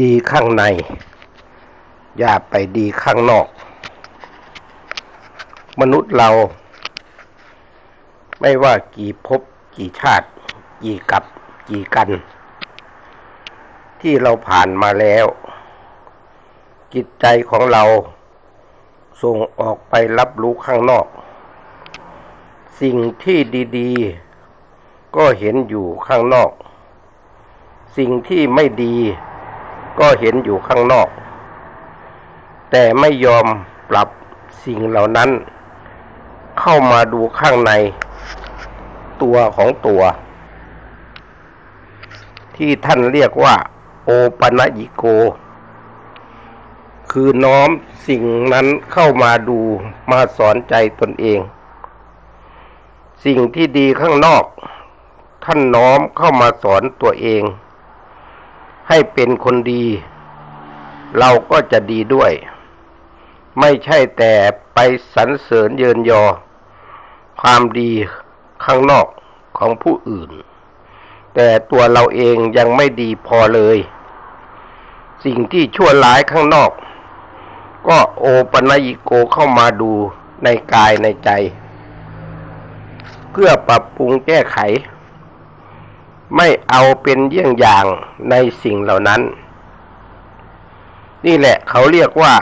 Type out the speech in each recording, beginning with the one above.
ดีข้างใน อย่าไปดีข้างนอก มนุษย์เรา ไม่ว่ากี่ภพกี่ชาติ กี่กับกี่กัน ที่เราผ่านมาแล้ว จิตใจของเรา ส่งออกไปรับรู้ข้างนอก สิ่งที่ดีๆ ก็เห็นอยู่ข้างนอก สิ่งที่ไม่ดี ก็เห็นอยู่ข้างนอก แต่ไม่ยอมปรับสิ่งเหล่านั้น เข้ามาดูข้างในตัวของตัว ที่ท่านเรียกว่า โอปนยิโก คือน้อมสิ่งนั้นเข้ามาดูมาสอนใจตนเอง สิ่งที่ดีข้างนอก ท่านน้อมเข้ามาสอนตัวเอง ให้เป็นคนดี เราก็จะดีด้วย ไม่ใช่แต่ไปสรรเสริญเยินยอ ความดีข้างนอกของผู้อื่น แต่ตัวเราเองยังไม่ดีพอเลย สิ่งที่ชั่วร้ายข้างนอก ก็โอปนยิโกเข้ามาดูในกายในใจ เพื่อปรับปรุงแก้ไข ไม่เอาเป็นเยี่ยงอย่างในสิ่งเหล่านั้น นี่แหละเขาเรียกว่า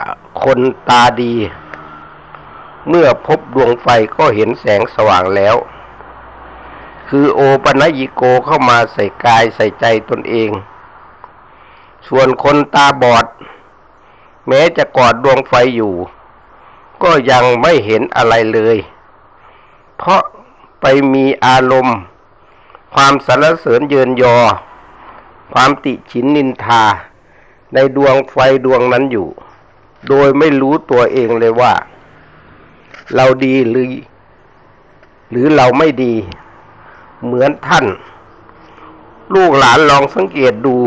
คนตาดี เมื่อพบดวงไฟก็เห็นแสงสว่างแล้ว คือโอปัญญิโกเข้ามาใส่กายใส่ใจตนเอง ส่วนคนตาบอด แม้จะกอดดวงไฟอยู่ ก็ยังไม่เห็นอะไรเลย เพราะไปมีอารมณ์ ความสรรเสริญเยินยอ ความติฉินนินทา ในดวงไฟดวงนั้นอยู่ โดยไม่รู้ตัวเองเลยว่า เราดีหรือ หรือเราไม่ดี เหมือนท่าน ลูกหลานลองสังเกตดู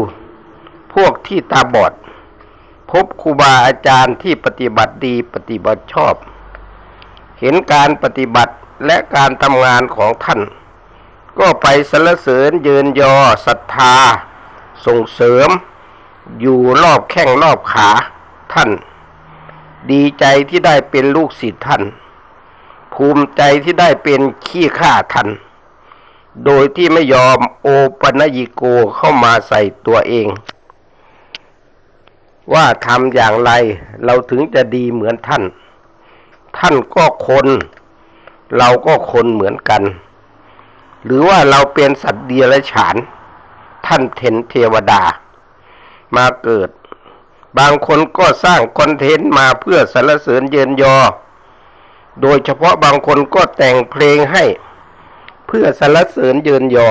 พวกที่ตาบอด พบครูบาอาจารย์ที่ปฏิบัติดีปฏิบัติชอบ เห็นการปฏิบัติและการทำงานของท่าน ก็ไปสรรเสริญเยินยอศรัทธา ส่งเสริม อยู่รอบแข้งรอบขาท่าน ดีใจที่ได้เป็นลูกศิษย์ท่าน ภูมิใจที่ได้เป็นขี้ข้าท่าน โดยที่ไม่ยอมโอปนยิโกเข้ามาใส่ตัวเอง ว่าทำอย่างไรเราถึงจะดีเหมือนท่าน ท่านก็คน เราก็คนเหมือนกัน หรือว่าเราเป็นสัตว์เดียรฉาน ท่านเทนเทวดา มาเกิด บางคนก็สร้างคอนเทนต์มาเพื่อสรรเสริญเยินยอ โดยเฉพาะบางคนก็แต่งเพลงให้ เพื่อสรรเสริญเยินยอ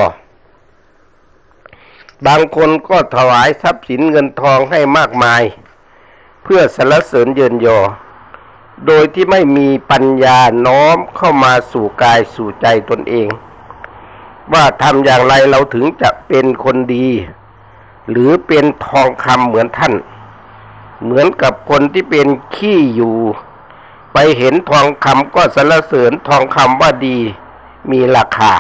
บางคนก็ถวายทรัพย์สินเงินทองให้มากมาย เพื่อสรรเสริญเยินยอโดยที่ไม่มีปัญญาน้อมเข้ามาสู่กายสู่ใจตนเอง ว่าทำอย่างไรเราถึงจะเป็นคนดี หรือเป็นทองคำเหมือนท่าน เหมือนกับคนที่เป็นขี้อยู่ ไปเห็นทองคำก็สรรเสริญทองคำว่าดีมีราคา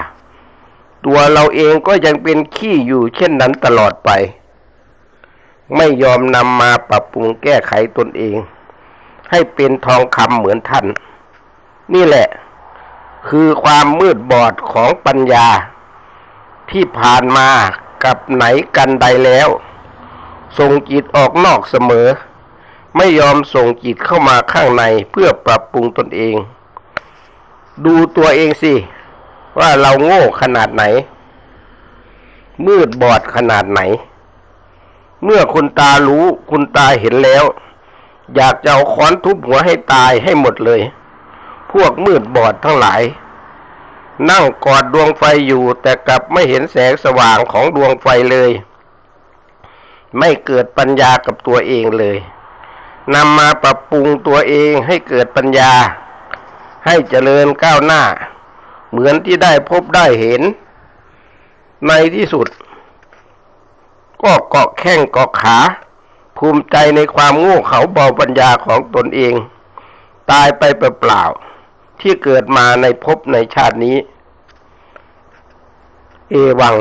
ตัวเราเองก็ยังเป็นขี้อยู่เช่นนั้นตลอดไป ไม่ยอมนำมาปรับปรุงแก้ไขตนเอง ให้เป็นทองคำเหมือนท่าน นี่แหละคือความมืดบอดของปัญญา ที่ผ่านมากับไหนกันใดแล้ว ส่งจิตออกนอกเสมอ ไม่ยอมส่งจิตเข้ามาข้างในเพื่อปรับปรุงตนเอง ดูตัวเองสิ ว่าเราโง่ขนาดไหน มืดบอดขนาดไหน เมื่อคุณตารู้คุณตาเห็นแล้ว อยากจะเอาค้อนทุบหัวให้ตายให้หมดเลย พวกมืดบอดทั้งหลาย นั่งกอดดวงไฟอยู่แต่กลับไม่เห็นแสงสว่างของดวงไฟเลย ไม่เกิดปัญญากับตัวเองเลยนำมาปรับปรุงตัวเองให้เกิดปัญญา ให้เจริญก้าวหน้า เหมือนที่ได้พบได้เห็น ในที่สุด ก็เกาะแข้งเกาะขา ภูมิใจในความโง่เขาเบาปัญญาของตนเอง ตายไปเปล่าๆ ที่เกิดมาในภพในชาตินี้ เอวัง